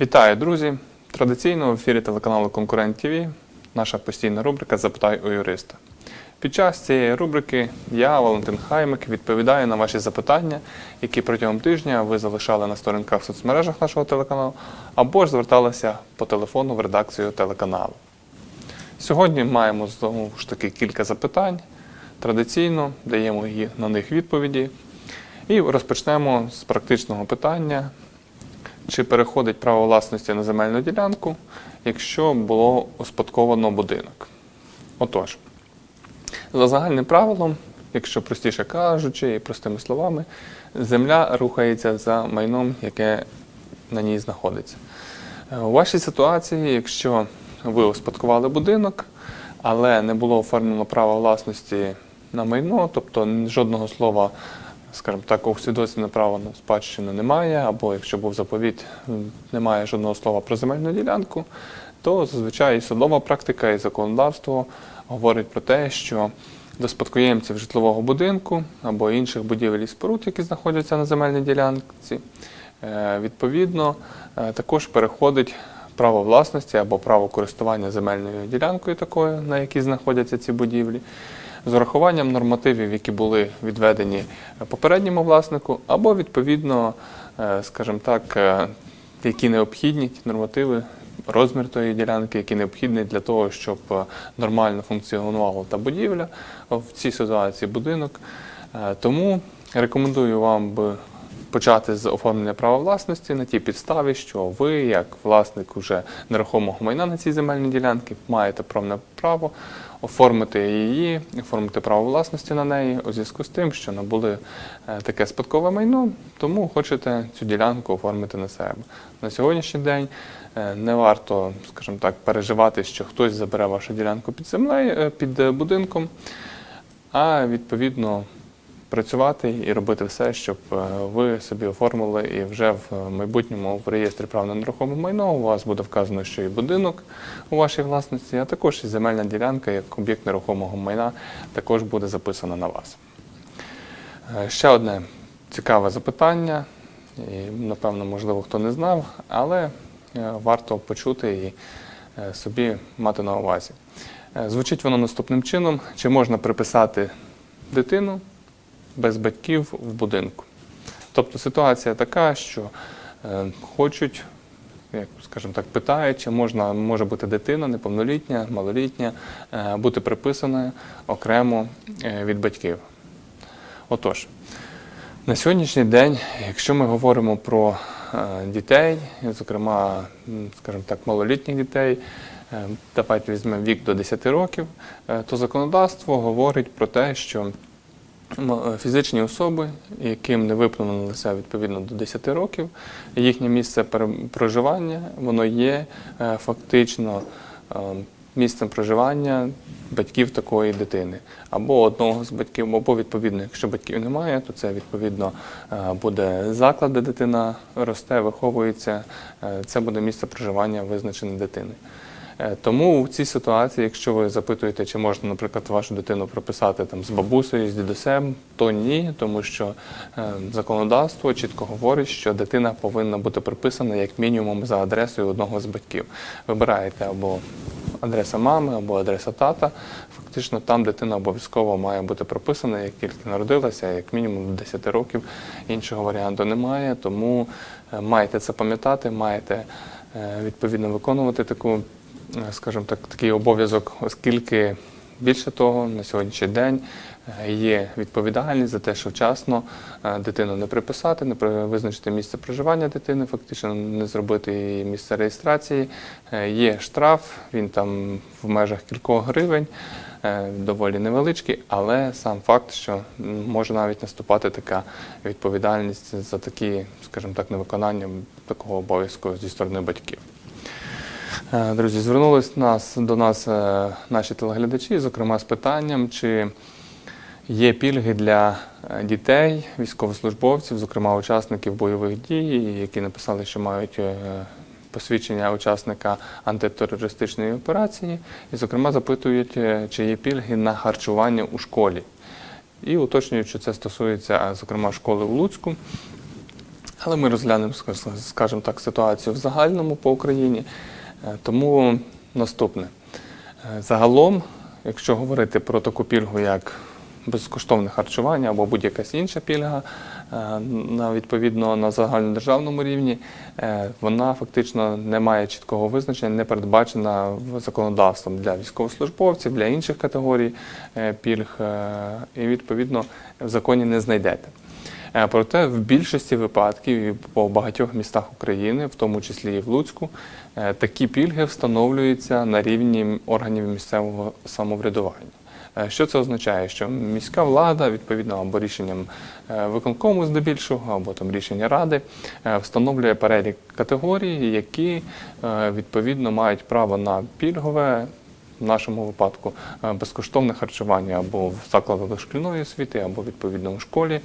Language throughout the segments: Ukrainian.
Вітаю, друзі! Традиційно в ефірі телеканалу Конкурент ТВ наша постійна рубрика Запитай у юриста. Під час цієї рубрики я, Валентин Хаймик, відповідаю на ваші запитання, які протягом тижня ви залишали на сторінках в соцмережах нашого телеканалу, або ж зверталися по телефону в редакцію телеканалу. Сьогодні маємо знову ж таки кілька запитань. Традиційно даємо на них відповіді. І розпочнемо з практичного питання. Чи переходить право власності на земельну ділянку, якщо було успадковано будинок? Отож, за загальним правилом, якщо простіше кажучи і простими словами, земля рухається за майном, яке на ній знаходиться. Е, У вашій ситуації, якщо ви успадкували будинок, але не було оформлено право власності на майно, тобто жодного слова, скажімо так, у свідоцтві на право на спадщину немає, або якщо був заповіт, немає жодного слова про земельну ділянку, то зазвичай і судова практика, і законодавство говорить про те, що до спадкоємців житлового будинку або інших будівель і споруд, які знаходяться на земельній ділянці, е, відповідно е, також переходить право власності або право користування земельною ділянкою такою, на якій знаходяться ці будівлі, з урахуванням нормативів, які були відведені попередньому власнику, або відповідно, е, скажімо так, е, які необхідні ті нормативи, розмір тої ділянки, які необхідні для того, щоб е, нормально функціонувала та будівля в цій ситуації будинок. Тому рекомендую вам почати з оформлення права власності на тій підставі, що ви, як власник уже нерухомого майна на цій земельній ділянці, маєте повне право оформити її, оформити право власності на неї у зв'язку з тим, що набули е, таке спадкове майно, тому хочете цю ділянку оформити на себе. На сьогоднішній день е, не варто, скажімо так, переживати, що хтось забере вашу ділянку під землею, е, під будинком, а відповідно працювати і робити все, щоб е, ви собі оформили і вже в майбутньому в реєстрі прав на нерухоме майно у вас буде вказано, що і будинок у вашій власності, а також і земельна ділянка як об'єкт нерухомого майна також буде записана на вас. Е, Ще одне цікаве запитання, і, напевно, можливо, хто не знав, але е, варто почути і собі мати на увазі. Звучить воно наступним чином: чи можна приписати дитину без батьків в будинку? Тобто ситуація така, що е, хочуть, як скажімо так, питають, чи можна може бути дитина неповнолітня, малолітня, е, бути приписаною окремо е, від батьків. Отож, на сьогоднішній день, якщо ми говоримо про дітей, зокрема, скажімо так, малолітніх дітей, давайте візьмемо вік до 10 років, то законодавство говорить про те, що фізичні особи, яким не виповнилося відповідно до 10 років, їхнє місце проживання, воно є е, фактично е, місцем проживання батьків такої дитини, або одного з батьків, або відповідно, якщо батьків немає, то це відповідно е, буде заклад, де дитина росте, виховується. е, Це буде місце проживання визначене дитини. Е, Тому в цій ситуації, якщо ви запитуєте, чи можна, наприклад, вашу дитину прописати там з бабусею, з дідусем, то ні, тому що е, законодавство чітко говорить, що дитина повинна бути приписана як мінімум за адресою одного з батьків. Вибираєте або адреса мами, або адреса тата. Фактично там дитина обов'язково має бути прописана, як тільки народилася, як мінімум до 10 років. Іншого варіанту немає, тому е, маєте це пам'ятати, маєте відповідно виконувати таку, скажімо так, такий обов'язок, оскільки більше того, на сьогоднішній день е, є відповідальність за те, що вчасно е, дитину не приписати, не визначити місце проживання дитини, фактично не зробити її місце реєстрації. Е, Є штраф, він там в межах кількох гривень, е, доволі невеличкий, але сам факт, що може навіть наступати така відповідальність за такі, скажімо так, невиконання такого обов'язку зі сторони батьків. Е, Друзі, звернулись нас до нас е, наші телеглядачі, зокрема з питанням, чи є пільги для е, дітей, військовослужбовців, зокрема учасників бойових дій, які написали, що мають посвідчення учасника антитерористичної операції, і, зокрема, запитують, чи є пільги на харчування у школі. І уточнюють, що це стосується, зокрема, школи в Луцьку. Але ми розглянемо, скажімо так, ситуацію в загальному по Україні. Е, Тому наступне. Е, Загалом, якщо говорити про таку пільгу, як безкоштовне харчування або будь-якась інша пільга, е, на відповідно на загальнодержавному рівні, вона фактично не має чіткого визначення, не передбачена законодавством для військовослужбовців, для інших категорій пільг, і відповідно в законі не знайдете. Е, Проте в більшості випадків і по багатьох містах України, в тому числі і в Луцьку, е, такі пільги встановлюються на рівні органів місцевого самоврядування. Е, Що це означає? Що міська влада, відповідно, або рішенням виконкому здебільшого, або там рішення ради, встановлює перелік категорій, які відповідно мають право на пільгове в нашому випадку е, безкоштовне харчування або в закладах дошкільної освіти, або відповідно у школі,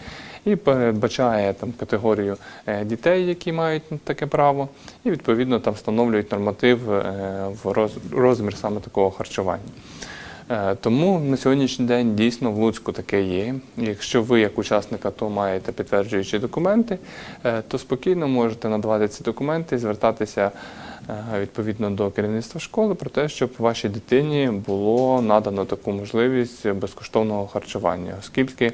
і передбачає там категорію е, дітей, які мають таке право, і відповідно там встановлюють норматив е, в роз- розмір саме такого харчування. Тому на сьогоднішній день дійсно в Луцьку таке є. Якщо ви як учасник АТО маєте підтверджуючі документи, то спокійно можете надавати ці документи, звертатися відповідно до керівництва школи про те, щоб вашій дитині було надано таку можливість безкоштовного харчування, оскільки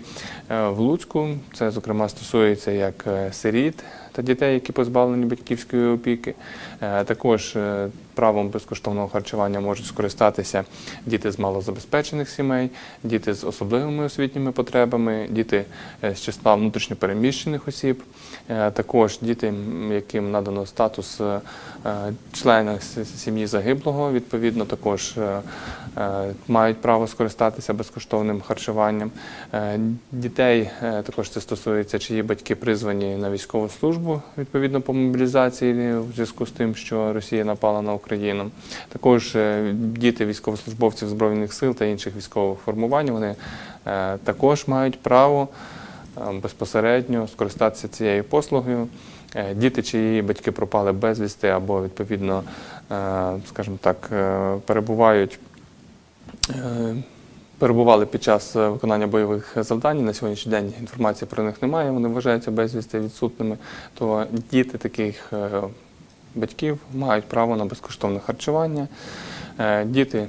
е, в Луцьку це зокрема стосується як е, сиріт та дітей, які позбавлені батьківської опіки. Е, Також е, правом безкоштовного харчування можуть скористатися діти з малозабезпечених сімей, діти з особливими освітніми потребами, діти е, з числа внутрішньопереміщених осіб, також діти, яким надано статус члена сім'ї загиблого, відповідно, також мають право скористатися безкоштовним харчуванням. Дітей також це стосується, чиї батьки призвані на військову службу відповідно по мобілізації у зв'язку з тим, що Росія напала на Україну. Також е, діти військовослужбовців збройних сил та інших військових формувань вони е, також мають право е, безпосередньо скористатися цією послугою. Діти, чиї батьки пропали безвісти або відповідно, скажімо так, перебувають. Е, Перебували під час е, виконання бойових завдань. На сьогоднішній день інформації про них немає. Вони вважаються безвісти відсутними. То діти таких е, батьків мають право на безкоштовне харчування. Е, Діти,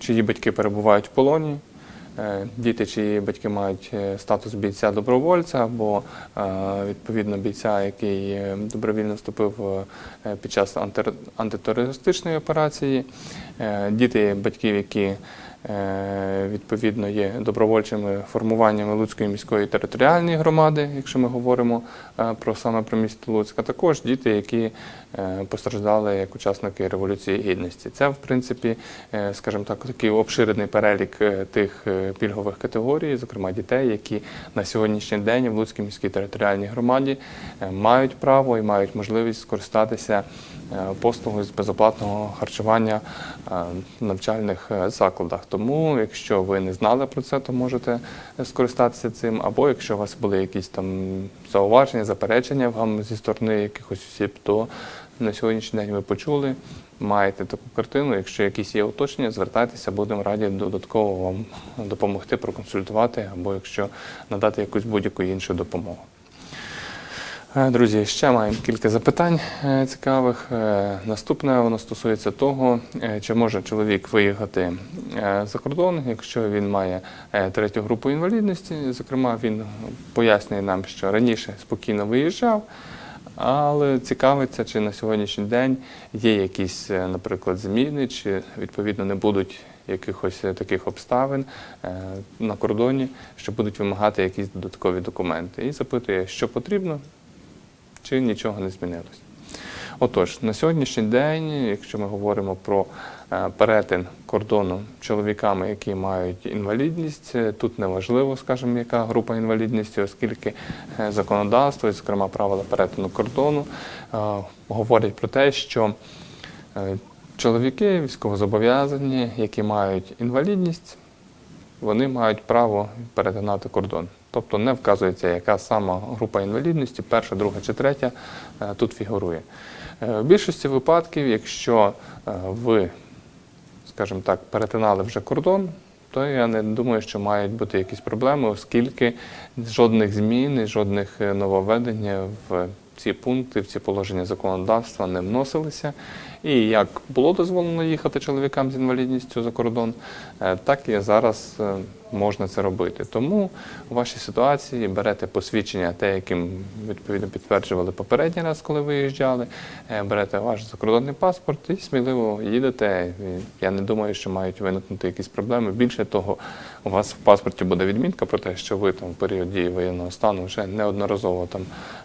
чиї батьки перебувають в полоні, е, діти, чиї батьки мають е, статус бійця добровольця або е, відповідно бійця, який е, добровільно вступив е, під час антитерористичної операції, Е, діти батьків, які е, відповідно є добровольчими формуваннями Луцької міської територіальної громади, якщо ми говоримо е, про саме про місто Луцьк, а також діти, які е, постраждали як учасники Революції Гідності. Це, в принципі, е, скажімо так, такий обширений перелік е, тих е, пільгових категорій, зокрема дітей, які на сьогоднішній день в Луцькій міській територіальній громаді е, мають право і мають можливість скористатися е, послугою з безоплатного харчування е, в навчальних е, закладах. Тому, якщо ви не знали про це, то можете е, скористатися цим. Або якщо у вас були якісь там зауваження, заперечення зі сторони якихось осіб, то на сьогоднішній день ви почули, маєте таку картину. Якщо якісь є уточнення, звертайтеся, будемо раді додатково вам допомогти, проконсультувати, або якщо надати якусь будь-яку іншу допомогу. Е, Друзі, ще маємо кілька запитань е, цікавих. Е, Наступне воно стосується того, чи може чоловік виїхати за кордон, якщо він має третю групу інвалідності. Зокрема, він пояснює нам, що раніше спокійно виїжджав, але цікавиться, чи на сьогоднішній день є якісь, е, наприклад, зміни, чи відповідно не будуть якихось е, таких обставин е, на кордоні, що будуть вимагати якісь додаткові документи. І запитує, що потрібно, чи нічого не змінилось. Отож, на сьогоднішній день, якщо ми говоримо про перетин кордону чоловіками, які мають інвалідність, е, тут неважливо, скажімо, яка група інвалідності, оскільки е, законодавство, і, зокрема, правила перетину кордону, е, говорять про те, що е, чоловіки військовозобов'язані, які мають інвалідність, вони мають право перетинати кордон. Тобто не вказується, яка сама група інвалідності, перша, друга чи третя, е, тут фігурує. Е, В більшості випадків, якщо е, ви, скажімо так, перетинали вже кордон, то я не думаю, що мають бути якісь проблеми, оскільки жодних змін і жодних е, нововведень в ці пункти, в ці положення законодавства не вносилися. І як було дозволено їхати чоловікам з інвалідністю за кордон, е, так і зараз е, можна це робити. Тому у вашій ситуації берете посвідчення, те, яким відповідно підтверджували попередній раз, коли виїжджали, е, берете ваш закордонний паспорт і сміливо їдете. Я не думаю, що мають виникнути якісь проблеми. Більше того, у вас в паспорті буде відмітка про те, що ви там в період дії воєнного стану вже неодноразово там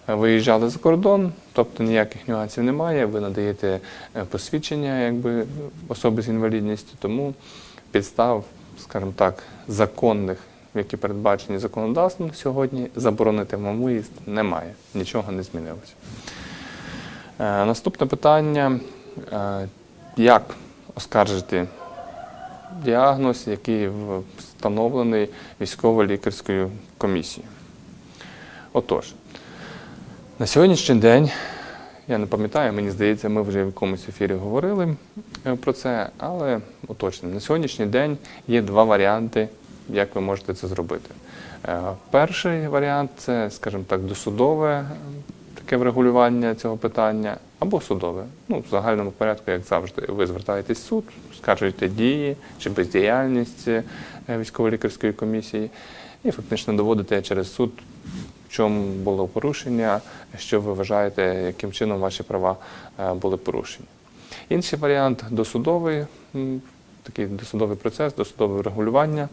виїжджали за кордон, тобто ніяких нюансів немає. Ви надаєте е, посвідчення якби особи з інвалідністю, тому підстав, скажімо так, законних, які передбачені законодавством сьогодні, заборонити вам виїзд немає. Нічого не змінилося. Е, Наступне питання: Е, як оскаржити діагноз, який встановлений військово-лікарською комісією? Отож, на сьогоднішній день, я не пам'ятаю, мені здається, ми вже в якомусь ефірі говорили е, про це, але уточню. На сьогоднішній день є два варіанти, як ви можете це зробити. Е, Перший варіант це, скажімо так, досудове е, таке врегулювання цього питання, або судове. Ну, в загальному порядку, як завжди, ви звертаєтесь в суд, скаржуєте дії чи бездіяльність військово-лікарської комісії, і фактично доводите через суд чому було порушення, що ви вважаєте, яким чином ваші права е, були порушені. Інший варіант досудовий, такий досудовий процес, досудове регулювання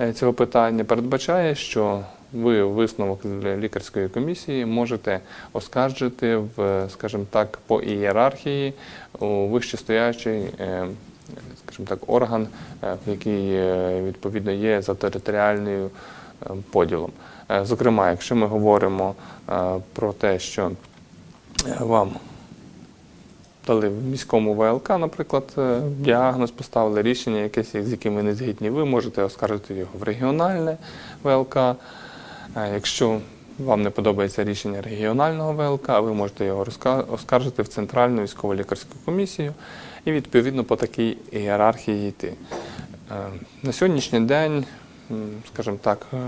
е, цього питання передбачає, що ви висновок лікарської комісії можете оскаржити в, скажімо так, по ієрархії у вищестоячий, е, скажімо так, орган, який відповідно є за територіальною поділом. Е, Зокрема, якщо ми говоримо е, про те, що е, вам дали в міському ВЛК, наприклад, е, діагноз, поставили рішення, якесь, з яким ви не згідні, ви можете оскаржити його в регіональне ВЛК. Е, Якщо вам не подобається рішення регіонального ВЛК, ви можете його оскаржити в Центральну військово лікарську комісію і відповідно по такій ієрархії йти. Е, На сьогоднішній день, скажімо так, е,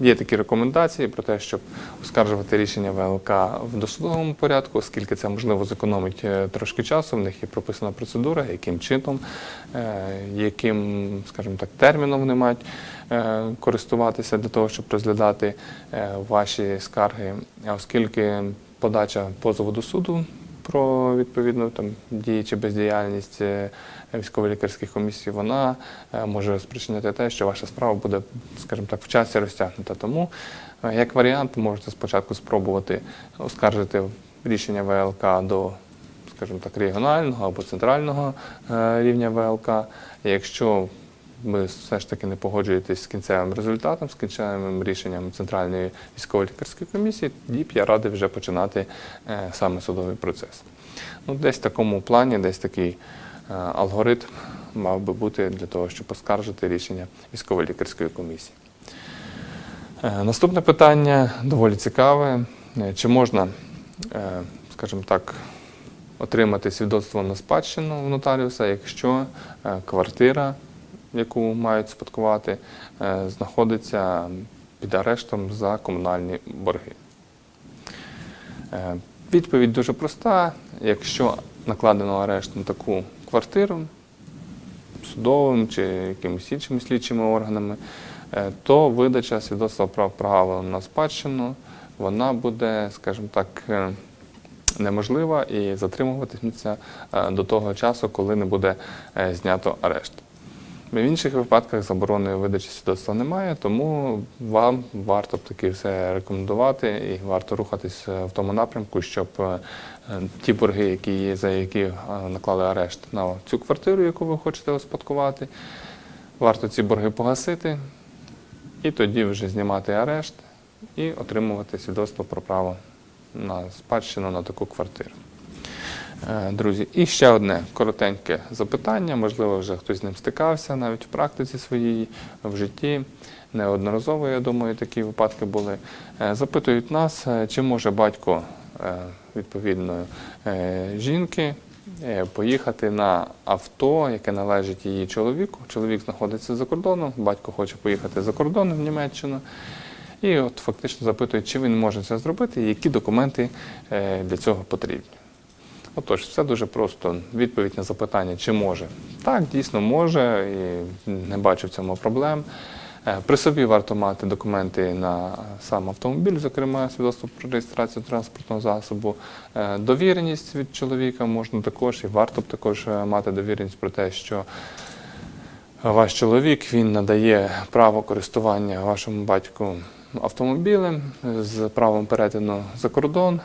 є такі рекомендації про те, щоб оскаржувати рішення ВЛК в досудовому порядку, оскільки це можливо зекономить е, трошки часу. В них є прописана процедура, яким чином, е, яким, скажімо так, терміном вони мають користуватися для того, щоб розглядати ваші скарги, оскільки подача позову до суду про відповідну там дії чи бездіяльність е, військово-лікарських комісій, вона е, може спричинити те, що ваша справа буде, скажімо так, в часі розтягнута. Тому, е, як варіант, можете спочатку спробувати оскаржити рішення ВЛК до, скажімо так, регіонального або центрального рівня ВЛК. Якщо ви все ж таки не погоджуєтесь з кінцевим результатом, з кінцевим рішенням Центральної військово-лікарської комісії, тоді б я радий вже починати е, саме судовий процес. Ну, десь в такому плані, десь такий е, алгоритм мав би бути для того, щоб оскаржити рішення військово-лікарської комісії. Е, Наступне питання доволі цікаве. Чи можна, скажімо так, отримати свідоцтво на спадщину в нотаріуса, якщо квартира, яку мають спадкувати, е, знаходиться під арештом за комунальні борги? Е, Відповідь дуже проста. Якщо накладено арешт на таку квартиру судовим чи якимись іншими слідчими органами, е, то видача свідоцтва про право на спадщину вона буде, скажімо так, неможлива і затримуватиметься до того часу, коли не буде знято арешт. В інших випадках заборони видачі свідоцтва немає, тому вам варто б таки все рекомендувати і варто рухатись е, в тому напрямку, щоб е, ті борги, які є, за які е, наклали арешт на цю квартиру, яку ви хочете успадкувати, варто ці борги погасити і тоді вже знімати арешт і отримувати свідоцтво про право на спадщину на таку квартиру. Е, Друзі, і ще одне коротеньке запитання. Можливо, вже хтось з ним стикався навіть в практиці своїй, в житті. Неодноразово, я думаю, такі випадки були. Е, Запитують нас, е, чи може батько відповідної е, жінки поїхати на авто, яке належить її чоловіку. Чоловік знаходиться за кордоном, батько хоче поїхати за кордон в Німеччину. І от фактично запитують, чи він може це зробити, і які документи для цього потрібні. Отож, все дуже просто. Відповідь на запитання, чи може. Так, дійсно може, і не бачу в цьому проблем. Е, При собі варто мати документи на сам автомобіль, зокрема свідоцтво про реєстрацію транспортного засобу. Е, Довіреність від чоловіка можна також, і варто б також е, мати довіреність про те, що ваш чоловік він надає право користування вашому батьку автомобілем з правом перетину за кордон.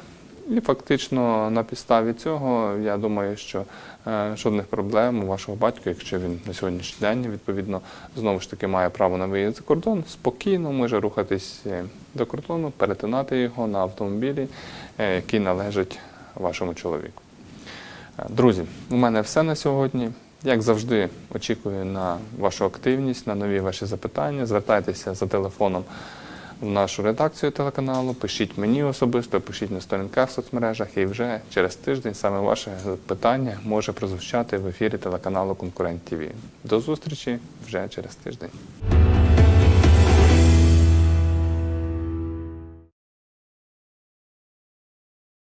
І фактично на підставі цього я думаю, що е, жодних проблем у вашого батька, якщо він на сьогоднішній день відповідно знову ж таки має право на виїзд за кордон, спокійно може рухатись е, до кордону, перетинати його на автомобілі, е, який належить вашому чоловіку. Друзі, у мене все на сьогодні. Як завжди, очікую на вашу активність, на нові ваші запитання. Звертайтеся за телефоном в нашу редакцію телеканалу, пишіть мені особисто, пишіть на сторінках в соцмережах, і вже через тиждень саме ваше питання може прозвучати в ефірі телеканалу Конкурент ТВ. До зустрічі вже через тиждень.